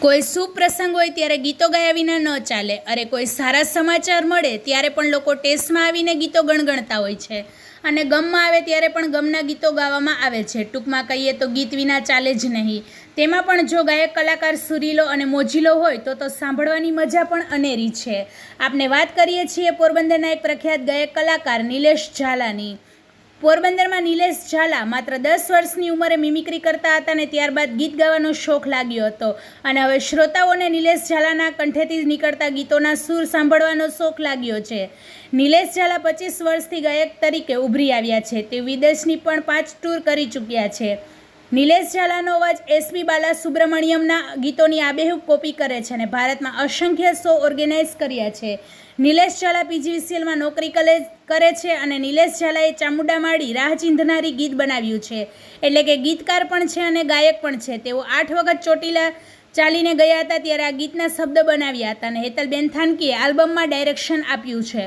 કોઈ સુપ્રસંગ પ્રસંગ હોય ત્યારે ગીતો ગાયા વિના ન ચાલે. અરે કોઈ સારા સમાચાર મળે ત્યારે પણ લોકો ટેસ્ટમાં આવીને ગીતો ગણગણતા હોય છે. અને ગમમાં આવે ત્યારે પણ ગમના ગીતો ગાવામાં આવે છે. ટૂંકમાં કહીએ તો ગીત વિના ચાલે જ નહીં. તેમાં પણ જો ગાયક કલાકાર સુરીલો અને મોજીલો હોય તો તો સાંભળવાની મજા પણ અનેરી છે. આપણે વાત કરીએ છીએ પોરબંદરના એક પ્રખ્યાત ગાયક કલાકાર નિલેશ ઝાલાની. પોરબંદરમાં નિલેશ ઝાલા માત્ર દસ વર્ષની ઉંમરે મિમિક્રી કરતા હતા અને ત્યારબાદ ગીત ગાવાનો શોખ લાગ્યો હતો. અને હવે શ્રોતાઓને નિલેશ ઝાલાના કંઠેથી નીકળતા ગીતોના સૂર સાંભળવાનો શોખ લાગ્યો છે. નિલેશ ઝાલા પચીસ વર્ષથી ગાયક તરીકે ઉભરી આવ્યા છે. તે વિદેશની પણ પાંચ ટૂર કરી ચૂક્યા છે. નિલેશ ઝાલાનો અવાજ એસપી બાલા સુબ્રમણ્યમના ગીતોની આબેહૂબ કોપી કરે છે અને ભારતમાં અસંખ્ય શો ઓર્ગેનાઇઝ કર્યા છે. નિલેશ ઝાલા પીજીવીસીએલમાં નોકરી કરે છે અને નિલેશ ઝાલાએ ચામુંડા માડી રાહ ચીંધનારી ગીત બનાવ્યું છે. એટલે કે ગીતકાર પણ છે અને ગાયક પણ છે. તેઓ આઠ વખત ચોટીલા ચાલીને ગયા હતા ત્યારે આ ગીતના શબ્દ બનાવ્યા હતા અને હેતલબેન થાનકીએ આલ્બમમાં ડાયરેક્શન આપ્યું છે.